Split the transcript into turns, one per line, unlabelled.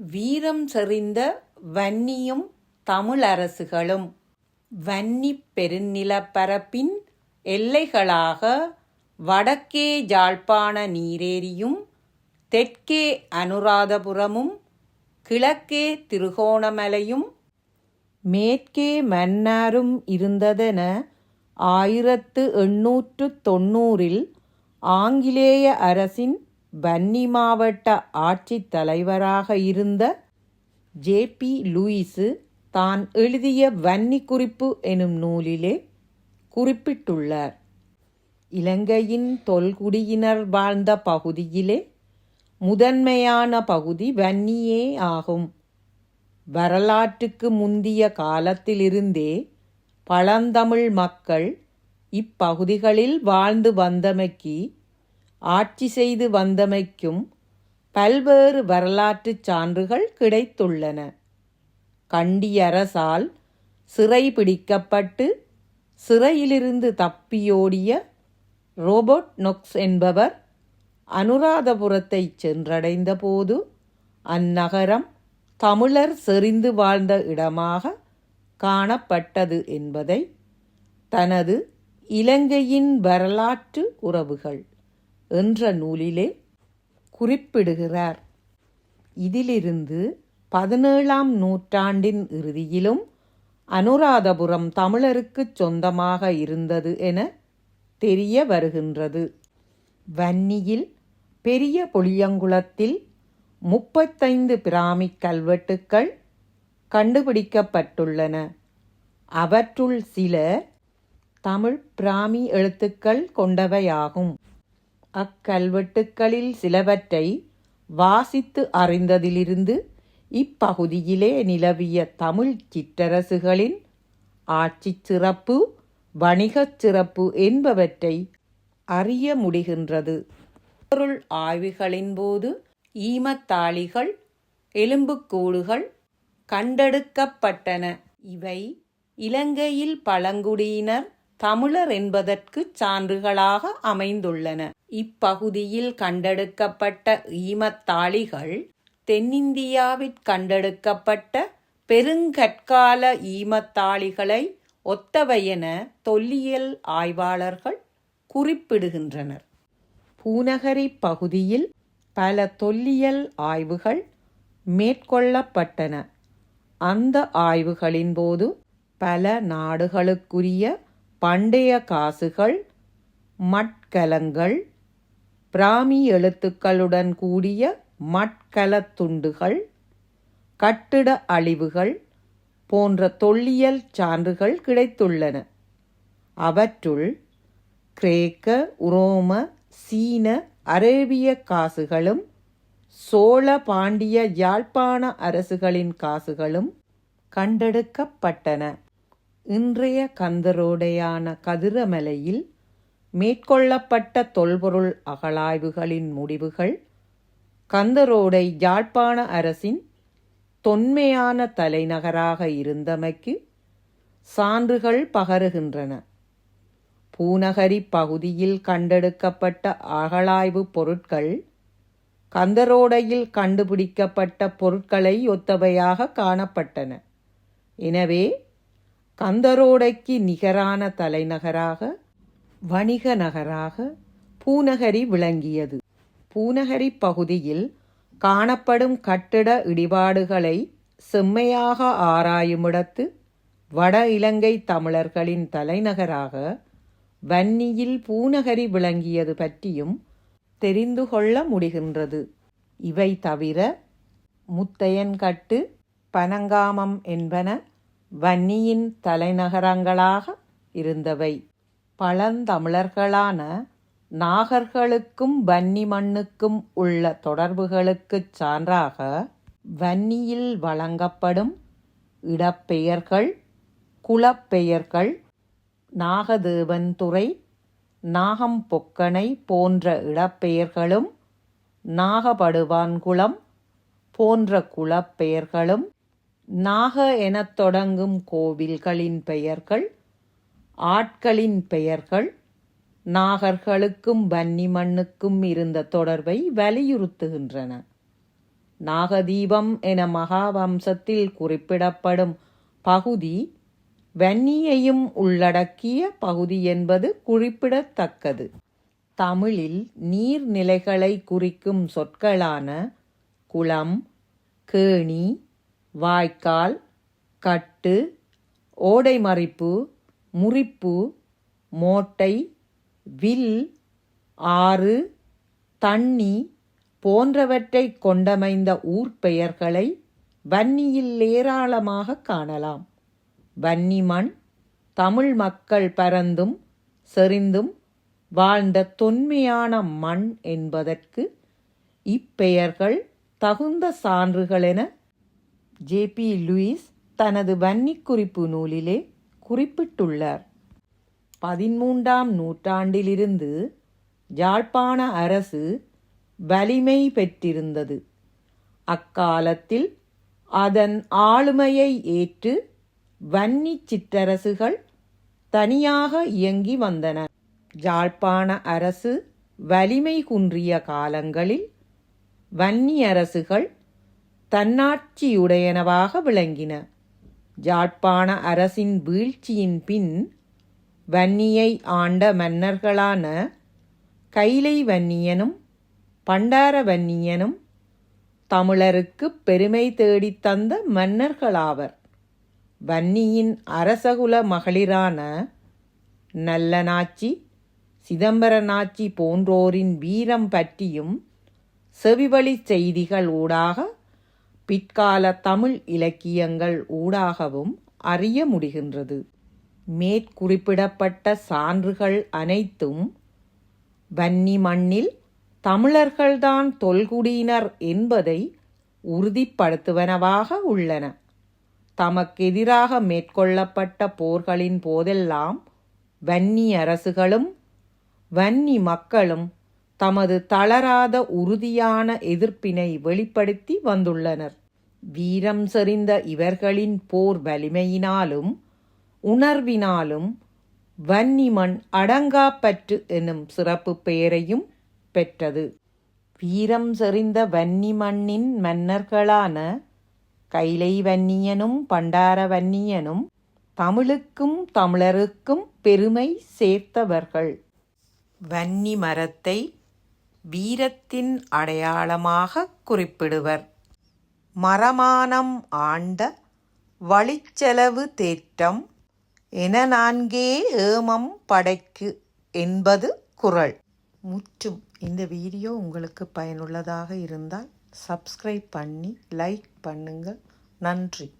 வீரம் செறிந்த வன்னியும் தமிழரசுகளும் வன்னி பெருநிலப்பரப்பின் எல்லைகளாக வடக்கே ஜாழ்ப்பாண நீரேரியும் தெற்கே அனுராதபுரமும் கிழக்கே திருகோணமலையும் மேற்கே மன்னாரும் இருந்ததென ஆயிரத்து எண்ணூற்று தொன்னூறில் ஆங்கிலேய அரசின் வன்னி மாவட்ட ஆட்சித் தலைவராக இருந்த ஜே பி லூயிஸு தான் எழுதிய வன்னி குறிப்பு எனும் நூலிலே குறிப்பிட்டுள்ளார். இலங்கையின் தொல்குடியினர் வாழ்ந்த பகுதியிலே முதன்மையான பகுதி வன்னியே ஆகும். வரலாற்றுக்கு முந்திய காலத்திலிருந்தே பழந்தமிழ் மக்கள் இப்பகுதிகளில் வாழ்ந்து வந்தமைக்கு ஆட்சி செய்து வந்தமைக்கும் பல்வேறு வரலாற்றுச் சான்றுகள் கிடைத்துள்ளன. கண்டியரசால் சிறை பிடிக்கப்பட்டு சிறையிலிருந்து தப்பியோடிய ரோபோட் நொக்ஸ் என்பவர் அனுராதபுரத்தை சென்றடைந்தபோது அந்நகரம் தமிழர் செறிந்து வாழ்ந்த இடமாக காணப்பட்டது என்பதை தனது இலங்கையின் வரலாற்று உறவுகள். என்ற நூலிலே குறிப்பிடுகிறார். இதிலிருந்து பதினேழாம் நூற்றாண்டின் இறுதியிலும் அனுராதபுரம் தமிழருக்குச் சொந்தமாக இருந்தது என தெரிய வருகின்றது. வன்னியில் பெரிய பொளியங்குளத்தில் முப்பத்தைந்து பிராமி கல்வெட்டுக்கள் கண்டுபிடிக்கப்பட்டுள்ளன. அவற்றுள் சில தமிழ் பிராமி எழுத்துக்கள் கொண்டவையாகும். அக்கல்வெட்டுக்களில் சிலவற்றை வாசித்து அறிந்ததிலிருந்து இப்பகுதியிலே நிலவிய தமிழ் சிற்றரசுகளின் ஆட்சிச் சிறப்பு வணிகச் சிறப்பு என்பவற்றை அறிய முடிகின்றது. பொருள் ஆய்வுகளின் போது ஈமத்தாளிகள் எலும்புக்கூடுகள் கண்டெடுக்கப்பட்டன. இவை இலங்கையில் பழங்குடியினர் தமிழர் என்பதற்கு சான்றுகளாக அமைந்துள்ளன. இப்பகுதியில் கண்டெடுக்கப்பட்ட ஈமத்தாளிகள் தென்னிந்தியாவிற் கண்டெடுக்கப்பட்ட பெருங்கற்கால ஈமத்தாளிகளை ஒத்தவையென தொல்லியல் ஆய்வாளர்கள் குறிப்பிடுகின்றனர். பூநகரி பகுதியில் பல தொல்லியல் ஆய்வுகள் மேற்கொள்ளப்பட்டன. அந்த ஆய்வுகளின் போது பல நாடுகளுக்குரிய பண்டைய காசுகள் மட்கலங்கள் பிராமி எழுத்துக்களுடன் கூடிய மட்கலத் துண்டுகள் கட்டிட அழிவுகள் போன்ற தொல்லியல் சான்றுகள் கிடைத்துள்ளன. அவற்றுள் கிரேக்க உரோம சீன அரேபிய காசுகளும் சோழ பாண்டிய யாழ்ப்பாண அரசுகளின் காசுகளும் கண்டெடுக்கப்பட்டன. இன்றைய கந்தரோடையான கதிரமலையில் மேற்கொள்ளப்பட்ட தொல்பொருள் அகழாய்வுகளின் முடிவுகள் கந்தரோடை யாழ்ப்பாண அரசின் தொன்மையான தலைநகராக இருந்தமைக்கு சான்றுகள் பகருகின்றன. பூநகரி பகுதியில் கண்டெடுக்கப்பட்ட அகழாய்வு பொருட்கள் கந்தரோடையில் கண்டுபிடிக்கப்பட்ட பொருட்களை ஒத்தவையாக காணப்பட்டன. எனவே கந்தரோடைக்கு நிகரான தலைநகராக வணிக நகராக பூநகரி விளங்கியது. பூநகரி பகுதியில் காணப்படும் கட்டிட இடிபாடுகளை செம்மையாக ஆராயுமிடத்து வட இலங்கை தமிழர்களின் தலைநகராக வன்னியில் பூநகரி விளங்கியது பற்றியும் தெரிந்து கொள்ள முடிகின்றது. இவை தவிர முத்தையன்கட்டு பனங்காமம் என்பன வன்னியின் தலைநகரங்களாக இருந்தவை. பழந்தமிழர்களான நாகர்களுக்கும் வன்னி மண்ணுக்கும் உள்ள தொடர்புகளுக்குச் சான்றாக வன்னியில் வழங்கப்படும் இடப்பெயர்கள் குலப்பெயர்கள் நாகதேவன்துறை நாகம்பொக்கனை போன்ற இடப்பெயர்களும் நாகபடுவான்குளம் போன்ற குலப்பெயர்களும் நாக எனத் தொடங்கும் கோவில்களின் பெயர்கள் ஆட்களின் பெயர்கள் நாகர்களுக்கும் வன்னி மண்ணுக்கும் இருந்த தொடர்பை வலியுறுத்துகின்றன. நாகதீபம் என மகாவம்சத்தில் குறிப்பிடப்படும் பகுதி வன்னியையும் உள்ளடக்கிய பகுதி என்பது குறிப்பிடத்தக்கது. தமிழில் நீர்நிலைகளை குறிக்கும் சொற்களான குளம் கேணி வாய்க்கால் கட்டு ஓடைமறிப்பு முறிப்பு மோட்டை வில் ஆறு தண்ணி போன்றவற்றை கொண்டமைந்த ஊர்ப்பெயர்களை வன்னியில் ஏராளமாக காணலாம். வன்னி மண் தமிழ் மக்கள் பரந்தும் செறிந்தும் வாழ்ந்த தொன்மையான மண் என்பதற்கு இப்பெயர்கள் தகுந்த சான்றுகள் என ஜேபி லூயிஸ் தனது வன்னி குறிப்பு நூலிலே குறிப்பிட்டுள்ளார். பதிமூன்றாம் நூற்றாண்டிலிருந்து யாழ்ப்பாண அரசு வலிமை பெற்றிருந்தது. அக்காலத்தில் அதன் ஆளுமையை ஏற்று வன்னி சிற்றரசுகள் தனியாக இயங்கி வந்தன. யாழ்ப்பாண அரசு வலிமை குன்றிய காலங்களில் வன்னி அரசுகள் தன்னாட்சியுடையனவாக விளங்கின. யாழ்ப்பாண அரசின் வீழ்ச்சியின் பின் வன்னியை ஆண்ட மன்னர்களான கைலை வன்னியனும் பண்டார வன்னியனும் தமிழருக்கு பெருமை தேடித் தந்த மன்னர்களாவர். வன்னியின் அரசகுல மகளிரான நல்லநாச்சி சிதம்பரநாச்சி போன்றோரின் வீரம் பற்றியும் செவிவழி செய்திகள் ஊடாக பிற்கால தமிழ் இலக்கியங்கள் ஊடாகவும் அறிய முடிகின்றது. மேற்குறிப்பிடப்பட்ட சான்றுகள் அனைத்தும் வன்னி மண்ணில் தமிழர்கள்தான் தொல்குடியினர் என்பதை உறுதிப்படுத்துவனவாக உள்ளன. தமக்கெதிராக மேற்கொள்ளப்பட்ட போர்களின் போதெல்லாம் வன்னி அரசுகளும் வன்னி மக்களும் தமது தளராத உறுதியான எதிர்ப்பினை வெளிப்படுத்தி வந்துள்ளனர். வீரம் செறிந்த இவர்களின் போர் வலிமையினாலும் உணர்வினாலும் வன்னிமண் அடங்காப்பற்று எனும் சிறப்பு பெயரையும் பெற்றது. வீரம் செறிந்த வன்னிமண்ணின் மன்னர்களான கைலை வன்னியனும் பண்டார வன்னியனும் தமிழுக்கும் தமிழருக்கும் பெருமை சேர்த்தவர்கள். வன்னி மரத்தை வீரத்தின் அடையாளமாக குறிப்பிடுவர். மரமானம் ஆண்ட வழிச்செலவு தேற்றம் என நான்கே ஏமம் படைக்கு என்பது குறள். முற்றும் இந்த வீடியோ உங்களுக்கு பயனுள்ளதாக இருந்தால் சப்ஸ்கிரைப் பண்ணி லைக் பண்ணுங்கள். நன்றி.